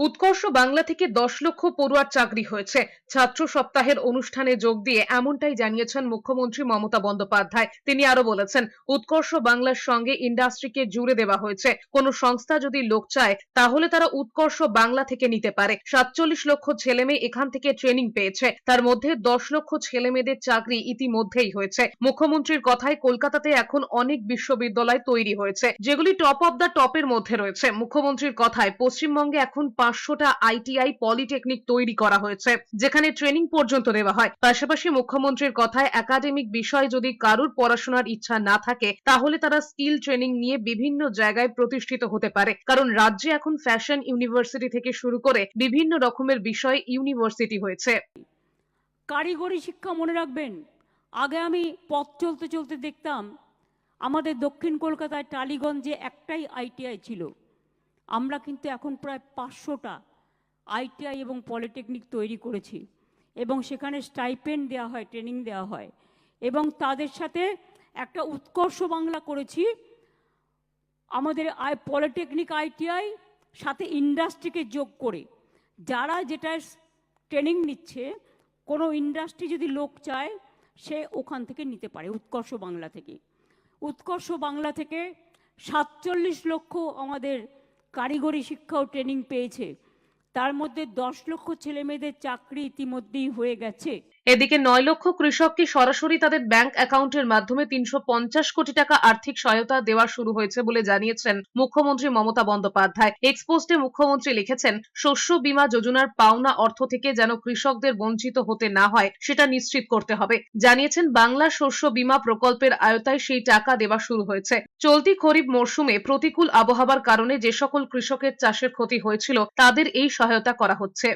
উৎকর্ষ বাংলা থেকে দশ লক্ষ পড়ুয়ার চাকরি হয়েছে। ছাত্র সপ্তাহের অনুষ্ঠানে যোগ দিয়ে এমনটাই জানিয়েছেন মুখ্যমন্ত্রী মমতা বন্দ্যোপাধ্যায়। তিনি আরও বলেছেন, উৎকর্ষ বাংলার সঙ্গে ইন্ডাস্ট্রিকে জুড়ে দেওয়া হয়েছে। কোনো সংস্থা যদি লোক চায়, তাহলে তারা উৎকর্ষ বাংলা থেকে নিতে পারে। সাতচল্লিশ লক্ষ ছেলে মেয়ে এখান থেকে ট্রেনিং পেয়েছে। তার মধ্যে দশ লক্ষ ছেলে মেয়েদের চাকরি ইতিমধ্যেই হয়েছে। মুখ্যমন্ত্রীর কথায় কলকাতাতে এখন অনেক বিশ্ববিদ্যালয় তৈরি হয়েছে, যেগুলি টপ অব দ্য টপের মধ্যে রয়েছে। মুখ্যমন্ত্রীর কথায় পশ্চিমবঙ্গে এখন পাঁচশোটা আইটিআই পলিটেকনিক তৈরি করা হয়েছে, যেখানে ট্রেনিং পর্যন্ত দেওয়া হয়। পাশাপাশি মুখ্যমন্ত্রীর কথায় একাডেমিক বিষয় যদি কারুর পড়াশোনার ইচ্ছা না থাকে, তাহলে তারা স্কিল ট্রেনিং নিয়ে বিভিন্ন জায়গায় প্রতিষ্ঠিত হতে পারে। কারণ রাজ্যে এখন ফ্যাশন ইউনিভার্সিটি থেকে শুরু করে বিভিন্ন রকমের বিষয় ইউনিভার্সিটি হয়েছে। কারিগরি শিক্ষা মনে রাখবেন, আগে আমি পথ চলতে চলতে দেখতাম, আমাদের দক্ষিণ কলকাতায় টালিগঞ্জে একটাই আইটিআই ছিল। আমরা কিন্তু এখন প্রায় পাঁচশোটা আইটিআই এবং পলিটেকনিক তৈরি করেছি এবং সেখানে স্টাইপেন্ড দেওয়া হয়, ট্রেনিং দেওয়া হয় এবং তাদের সাথে একটা উৎকর্ষ বাংলা করেছি। আমাদের আই, পলিটেকনিক আইটিআই সাথে ইন্ডাস্ট্রিকে যোগ করে। যারা যেটা ট্রেনিং নিচ্ছে, কোনো ইন্ডাস্ট্রি যদি লোক চায়, সে ওখান থেকে নিতে পারে, উৎকর্ষ বাংলা থেকে। উৎকর্ষ বাংলা থেকে সাতচল্লিশ লক্ষ আমাদের কারিগরি শিক্ষা ও ট্রেনিং পেয়েছে। তার মধ্যে দশ লক্ষ ছেলে মেয়েদের চাকরি ইতিমধ্যেই হয়ে গেছে। এদিকে নয় লক্ষ কৃষককে সরাসরি তাদের ব্যাংক অ্যাকাউন্টের মাধ্যমে তিনশো পঞ্চাশ কোটি টাকা আর্থিক সহায়তা দেওয়া শুরু হয়েছে বলে জানিয়েছেন মুখ্যমন্ত্রী মমতা বন্দ্যোপাধ্যায়। এক্সপোস্টে মুখ্যমন্ত্রী লিখেছেন, শস্য বীমা যোজনার পাওনা অর্থ থেকে যেন কৃষকদের বঞ্চিত হতে না হয়, সেটা নিশ্চিত করতে হবে। জানিয়েছেন, বাংলা শস্য বীমা প্রকল্পের আয়তায় সেই টাকা দেওয়া শুরু হয়েছে। চলতি খরিফ মরশুমে প্রতিকূল আবহাওয়ার কারণে যে সকল কৃষকের চাষের ক্ষতি হয়েছিল, তাদের এই সহায়তা করা হচ্ছে।